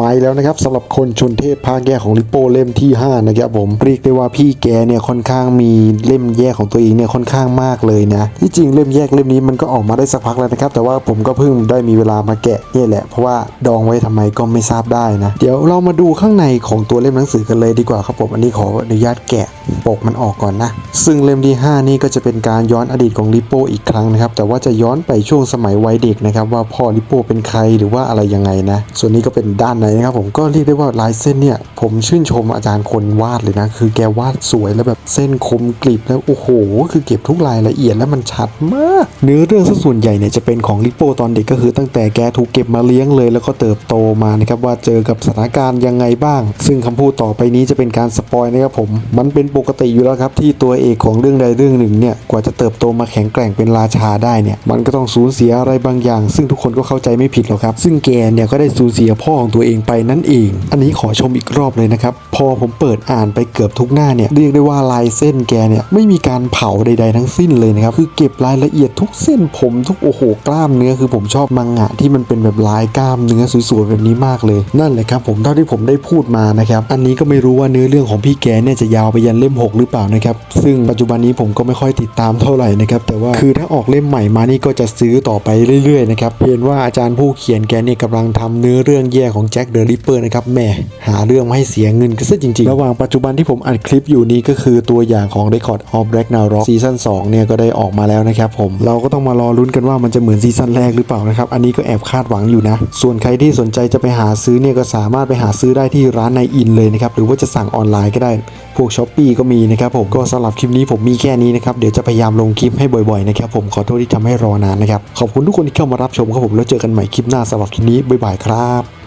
มาอีกแล้วนะครับสำหรับคนชนเทพภาคแยกของลิโป้เล่มที่ 5 นะครับผมเรียกได้ว่าพี่แกเนี่ยค่อนข้างมีเล่มแยกของตัวเองเนี่ยค่อนข้างมากเลยนะที่จริงเล่มแยกเล่มนี้มันก็ออกมาได้สักพักแล้วนะครับ แต่ว่าผมก็เพิ่งได้มีเวลามาแกะเนี่ยแหละเพราะว่าดองไว้ทำไมก็ไม่ทราบได้นะ เดี๋ยวเรามาดูข้างในของตัวเล่มหนังสือกันเลยดีกว่าครับผมอันนี้ขออนุญาตแกะ ปกมันออกก่อนนะ ซึ่งเล่มที่ 5 นี่ก็จะเป็นการย้อนอดีตของลิโป้อีกครั้งนะครับ แต่ว่าจะย้อนไปช่วงสมัยวัยเด็กนะครับว่าพ่อลิโป้เป็นใครหรือว่าอะไรยังไงนะ ส่วนนี้ก็เป็นด้านในนะครับผมก็เรียกได้ว่าลายเส้นเนี่ย ผมชื่นชมอาจารย์คนวาดเลยนะ คือแกวาดสวยแล้วแบบเส้นคมกริบแล้วโอ้โห คือเก็บทุกรายละเอียดแล้วมันชัดมาก เนื้อเรื่องส่วนใหญ่เนี่ยจะเป็นของลิโป้ตอนเด็กก็คือ ตั้งแต่แกถูกเก็บมาเลี้ยงเลย แล้วก็เติบโตมานะครับว่าเจอกับสถานการณ์ยังไงบ้าง ซึ่งคำพูดต่อไปนี้จะเป็นการสปอยนะครับผมมันเป็นปกติอยู่แล้วครับที่ตัวเอกของเรื่องใดเรื่องหนึ่งเนี่ยกว่าจะเติบโตมาแข็งแกร่งเป็นราชาได้เนี่ยมันก็ต้องสูญเสียอะไรบางอย่าง ซึ่งทุกคนก็เข้าใจไม่ผิดหรอกครับ ซึ่งแกเนี่ยก็ได้สูญเสียพ่อของตัวเองไปนั่นเอง อันนี้ขอชมอีกรอบเลยนะครับพอผมเปิดอ่านไปเกือบทุกหน้าเนี่ยเรียกได้ว่าลายเส้นแกเนี่ยไม่มีการเผาใด ๆ ทั้งสิ้นเลยนะครับคือเก็บรายละเอียดทุกเส้นผมทุกโอ้โหกล้ามเนื้อคือผมชอบมังงะที่มันเป็นแบบลายกล้ามเนื้อสวยๆแบบนี้มากเลยนั่นแหละครับผมเท่าที่ผมได้พูดมานะครับอันนี้ก็ไม่รู้ว่าเนื้อเรื่องของพี่แกเนี่ยจะยาวไปยันเล่ม6 หรือเปล่านะครับ ซึ่งปัจจุบันนี้ผมก็ไม่ค่อยติดตามเท่าไหร่นะครับ แต่ว่าคือถ้าออกเล่มใหม่มานี่ก็จะซื้อต่อไปเรื่อยๆนะครับเห็นว่าอาจารย์ผู้เขียนแกเนี่ยกำลังทำเนื้อเรื่องแย่ของแจ็คเดอะริปเปอร์นะครับแม่หาเรื่องมาให้เสียเงินกันซะจริงๆ ระหว่างปัจจุบันที่ผมอัดคลิปอยู่นี้ก็คือตัวอย่างของ Record of Ragnarok ซีซั่น2เนี่ยก็ได้ออกมาแล้วนะครับผมเราก็ต้องมารอลุ้นกันว่ามันจะเหมือนซีซั่นแรกหรือเปล่านะครับอันนี้ก็แอบคาดหวังอยู่นะ ส่วนใครที่สนใจจะไปหาซื้อเนี่ยก็สามารถไปหาซื้อได้ที่ร้านในอินเลยนะครับหรือว่าจะสั่งออนไลน์ก็ได้ พวกช้อปปีก็มีนะครับผมก็สำหรับคลิปนี้ผมมีแค่นี้นะครับเดี๋ยวจะพยายามลงคลิปให้บ่อยๆนะครับผมขอโทษที่ทำให้รอนานนะครับขอบคุณทุกคนที่เข้ามารับชมครับผมแล้วเจอกันใหม่คลิปหน้าสำหรับคลิปนี้บ๊ายบายครับ